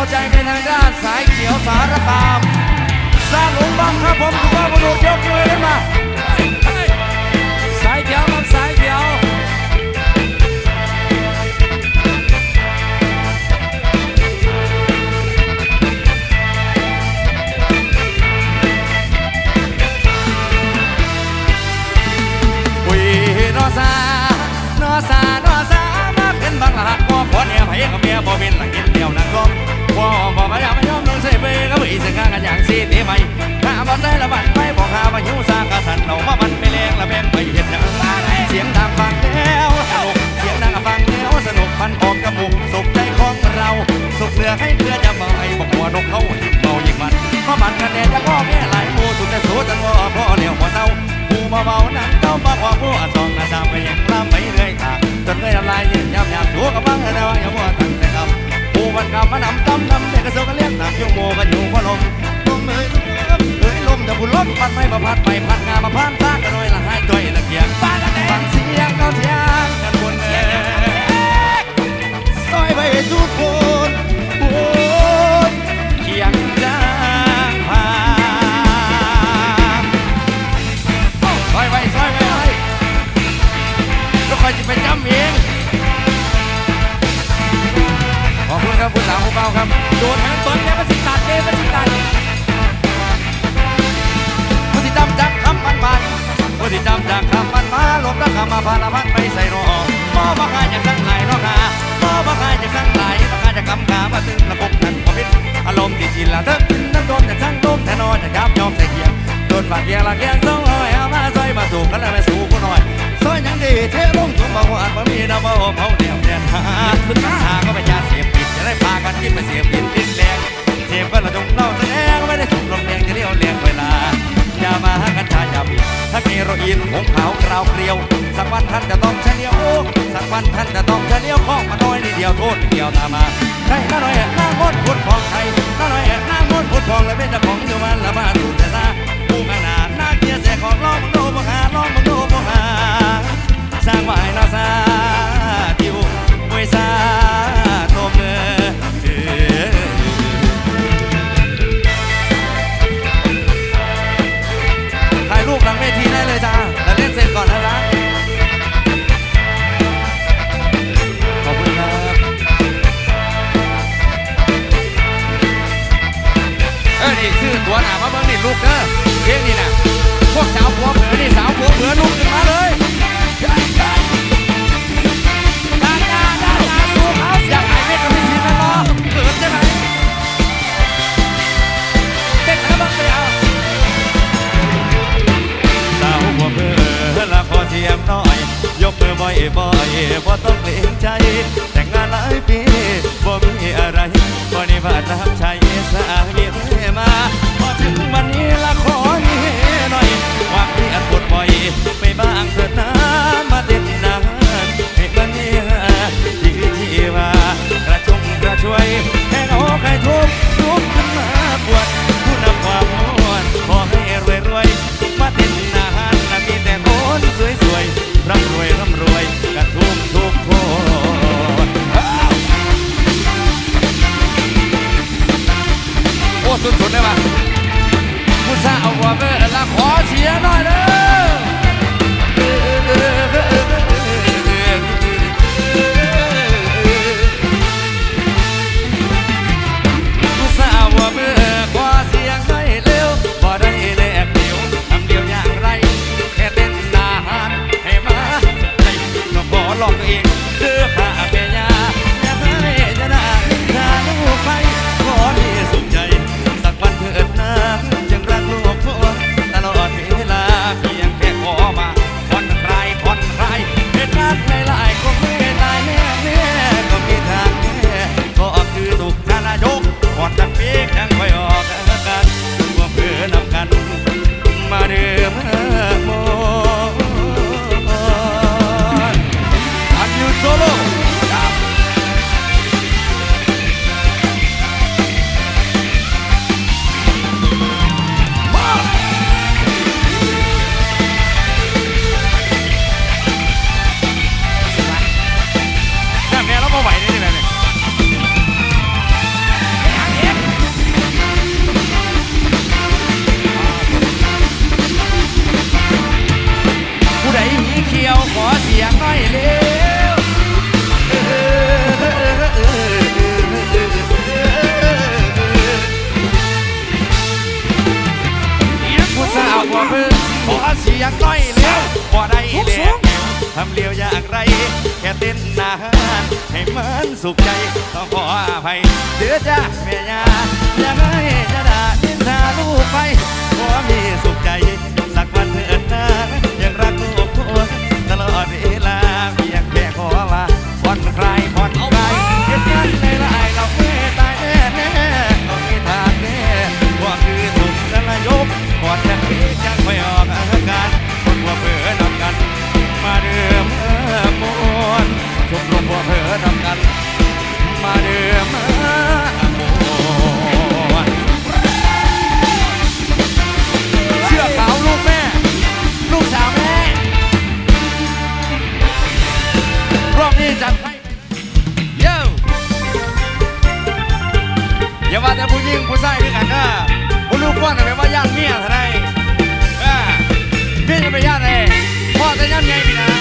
เอาใจในทางด้านสายเขียวสารคาม สร้างหลุมบังครับผมคุณพ่อบุรุษยกมือขึ้นมา สายเขียวครับสายเขียวนอซานอซานอซามาเป็นบางหลักบ่ขอเนี่ยไผกับเมียบ่เป็นหลักกินเดียวนักรบ บ่บ่พยายามไม่ยอมลงเสพก็บ่อีสงากันอย่างสิตีใหม่ถ้าบ่ใส่ละบันไปบอกหาว่าหิวซากระสันเอามาบันไม่แรงละแม่งไปเห็ดหยังเสียงดังฟังแน่ อ้ยลมจะบุญลมพัดไม่มาพัดไปพัดงามาพันทากันหน่อยละให้จ่อยละเกียงฟังเสียงเขาเทียงกันบนเอ้ซอยไปทุกคนโอ้ยเคียงจางพาซอยไว้ซอยไว้ไว้แล้วคอยจะไปจำเองขอบคุณครับผู้สาวผู้เบาครับโดนทั้งต้นแล้วมันสิตัดเลยมันสิตัด ที่จำจากคำมันมันผู้ที่จำจากคำมันมาลบแล้วคำมาพาละพันไปใส่รอมอบักายจากสังไหลเนาะค่ะมอบักายจากสังไหลบักายจากคำขามาตึงระบบนั่นพอพิษอารมณ์ที่ชินละเถิดน้ำโดนจากทั้งลมแน่นอนจากยับยอมใส่เกียงโดนปากเกียงละเกียงต้องเอาเอามาซอยมาสู่กันแล้วไปสู่กูหน่อยซอยยังดีเทลงทุ่งบ่หวานบ่มีน้ำบ่เผาเดียวเดียนหาหาก็ไปยาเสียบปิดจะได้พากันกินไปเสียบปิดติดแดงเสียบก็ละจงเล่าแสดงไม่ได้สุกลมแดงจะเลี้ยวเลียง หากันชายบิดถ้าเฮโรอีนหงขาวกราวเกลียว สักวันท่านจะต้องเฉลียวโอ้สักวันท่านจะต้องเฉลียวข้องมาน้อยนิดเดียวโทษนิดเดียวตามมาใครน้าหน่อยหน้ามดพุดของใครน้าหน่อยหน้ามดพุดของเลยเป็นเจ้าของอยู่มันละมาดูแต่ตาผู้ขนาดหน้าเกียร์เสกของล้อมึงดูบ่หาล้อมึงดูบ่หาสร้างไว้นาซาง ขอเสียหน่อย ทำเลียวอย่างไร แค่เต้นนานให้มันสุขใจ ต้องขออภัยเดือจ้าแม่ยาอย่าให้จะด่าด้นทาลูกไปาว่าแต่ผู้หญิงผู้ชายด้วยกันนะผู้ลูกพ่อแต่ว่าญาติเมียเท่าไรเออเมียจะไปญาติเลยพ่อจะญาติไงพี่นะ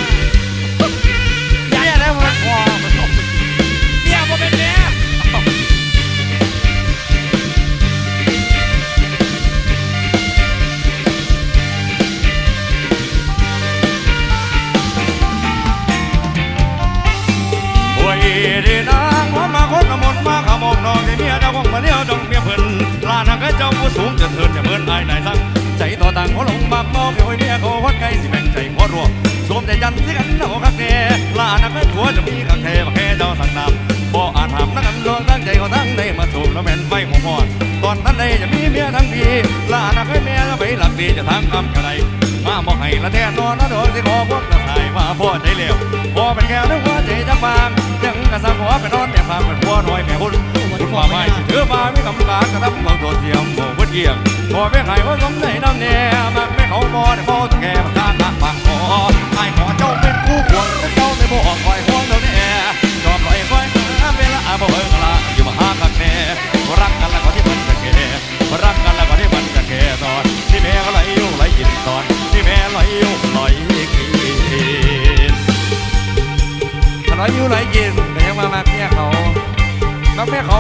นมาขมกน้องที่เมียดาวงมาเลี้ยวดงเมียเพิ่นลานักก็เจ้าผู้สูงจะเถินจะเมินอายนายสั่งใจต่อต่างหัวลงมากมอกเกี่ยวเมียเขาวัดไกลสิแบ่งใจหัวรวมสวมใจจันที่กันเอาคักแน่ลานักก็ถัวจะมีกักแท้บักแค่เจ้าสั่งนำบ่อาจหามนักกันดวงตั้งใจเขาทั้งได้มาถูกแล้วแม่นไฟหัวหมอดตอนนั้นใดจะมีเมียทั้งทีลานักให้เมียไปหลักดีจะทางคำกระไรมาบอกให้ละแท้นอนนะโดนสิขอพวกกระสายว่าพ่อใจเหลวพ่อเป็นแก้วนึกว่าใจจะฟาง ไปนอนแต่พามันพัวน้อยแม่หุ่นคุณว่าไม่เธอมาไม่กำลังกระทำบางตัวเสียมโมวัดเกี่ยงพอเป็นไห้ว่าสมในน้ำแน่มันไม่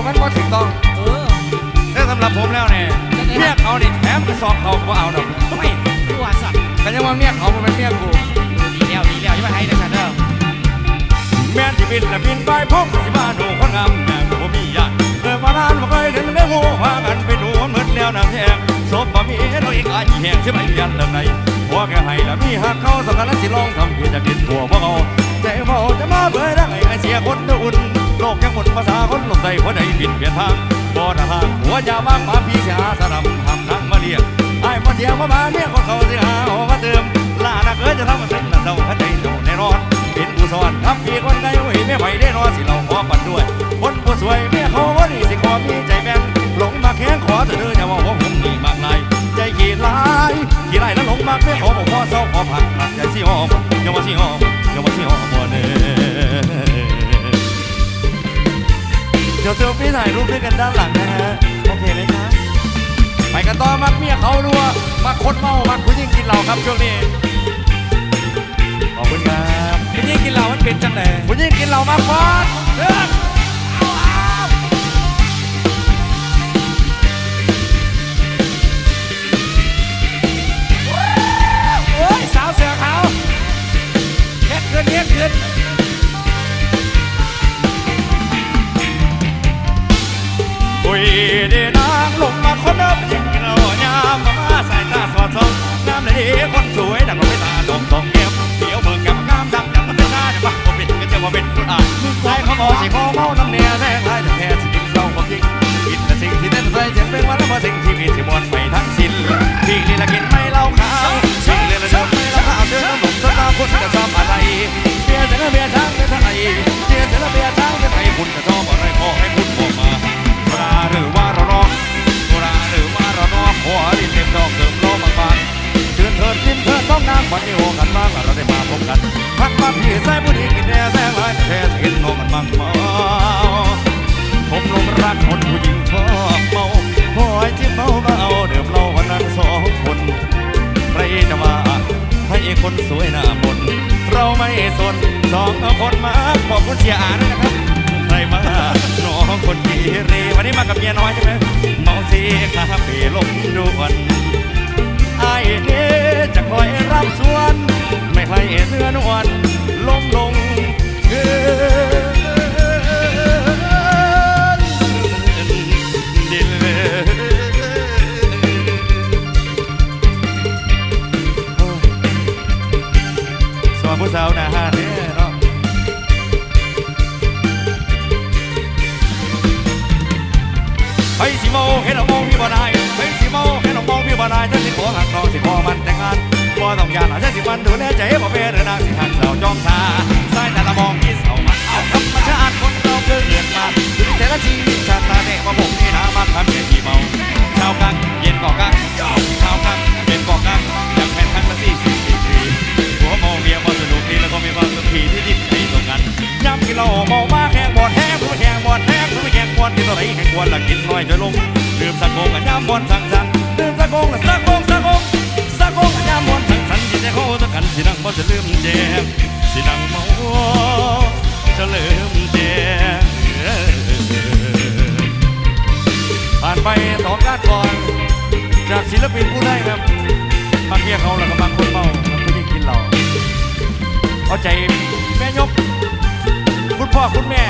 มียเขามันก็ถึงต้องเออแต่สำหรับผมแล้วเนี่ยเมียเขานี่แถมกระสอบเขาก็เอาดอกไม่ตัวสัตว์ก็ยังว่าเมียเขามันเป็นเมียกูดีแล้วดีแล้วอย่ามาให้นะฉันเด้อแม่นที่บินและบินไปพบสิบ้านดูคนงามแม่ก็บ่มีญาติเกิดมานานบ่เคยเห็นได้หูพากันไปดูมันเหมือนแนวน้ำแทงศพบ่มีเราอีกอาแห้งสิไปยันเรื่องไหนพวกแกให้ละมีหักเขาสำคัญนั้นสิลองทำที่จะกินผัวพวกเขาใจเมาจะมาเบื่อได้ไอ้เสียคนเดืออุ่น โลกยังหมดภาษาคนลงใจหัวใจผิดเปลี่ยนทางบ่ทางหัวยาบ้างมาพี่เสียสนำทำทางมาเรียกไอ้มาเที่ยวมาบ้านเนี่ยคนเขาสิหาเอามาเติมลานักเอ้ยจะทำมาเส้นน่ะเจ้าเข้าใจเจ้าแน่นอนเป็นผู้สอนครับพี่คนใดโอ้ยไม่ไหวได้รอสิเราขอปันด้วย คนผู้สวยแม่เขาว่านี่สิขอมีใจแบ่งหลงมาแข้งขอเธอเด้ออย่าว่าว่าผมนี่มากลายใจขี้ลายขี้ลายแล้วหลงมากแม่ขอบอกพ่อเศร้าขอผักผักใจสิหอมอย่าว่าสิหอมอย่าว่าสิหอมบ่เน้เดี๋ยวเซลฟี่ถ่ายรูปด้วยกันด้านหลังนะฮะ โอเคไหมครับ ไปกันต่อมักเมียเขาดัวมักคนเมา มักผู้หญิงกินเหล้าครับช่วงนี้ ขอบคุณครับเป็นยิ่งกินเหล้ามันเป็นจังไดผู้หญิงกินเหล้ามาก่อนเดินโอ้ยสาวเสือขาวเฮ็ดขึ้นเฮ็ดขึ้น ดนางลงมาคนเดิมยิงเรายามมาใส่ตาสอดส่องงามเลยคนสวยดังเราไม่ตาดองสองเงียบเดี๋ยวเบิ่งแกมงามดังดังมันหน้าจะบ้าบ่เป็นก็จะว่าเป็นคนอ่านใจเขาบอกสิขอเมาน้ำเนียแท้ท้ายแต่แพ้สิกินเหล้าความจริงกินแต่สิ่งที่เต้นใส่เสียงเป็นวันละมาสิ่งที่มีสิมวนไป นางวันนี้โอกันบ้างเราได้มาพบกันพักมาพี่ใส่บุรี ให้เนื้อนวลล้มลงเกินดินสวัสดีสาวนะฮะเนาะไปสิโงให้เรามองพี่บ่ได้ไปสิโงให้เรามองพี่บ่ได้ถ้าสิขอหักน้องสิขอมันแต่งงาน ต้องยานฉันสิวันดูแลใจบ่เป็นหรือนางสิหักสาวจอมตาสายแต่ละมองพี่สามันเอาธรรมชาติคนเราเกิดเกิดมาถึงแต่ละชีวิตชาติตาเนี่ยมาบอกนี่นะมันทำ มสินังเมาจะลืมแจมผ่านไปสองด้านก่อน จากศิลปินผู้ได้ครับบางเที่ยเขาแล้วก็บางคนเมาแล้วก็ยิ่งกินเหล้าเอาใจแม่ยก คุณพ่อคุณแม่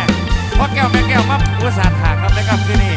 พ่อแก้วแม่แก้วมาอุตส่าห์ถากครับนะครับที่นี่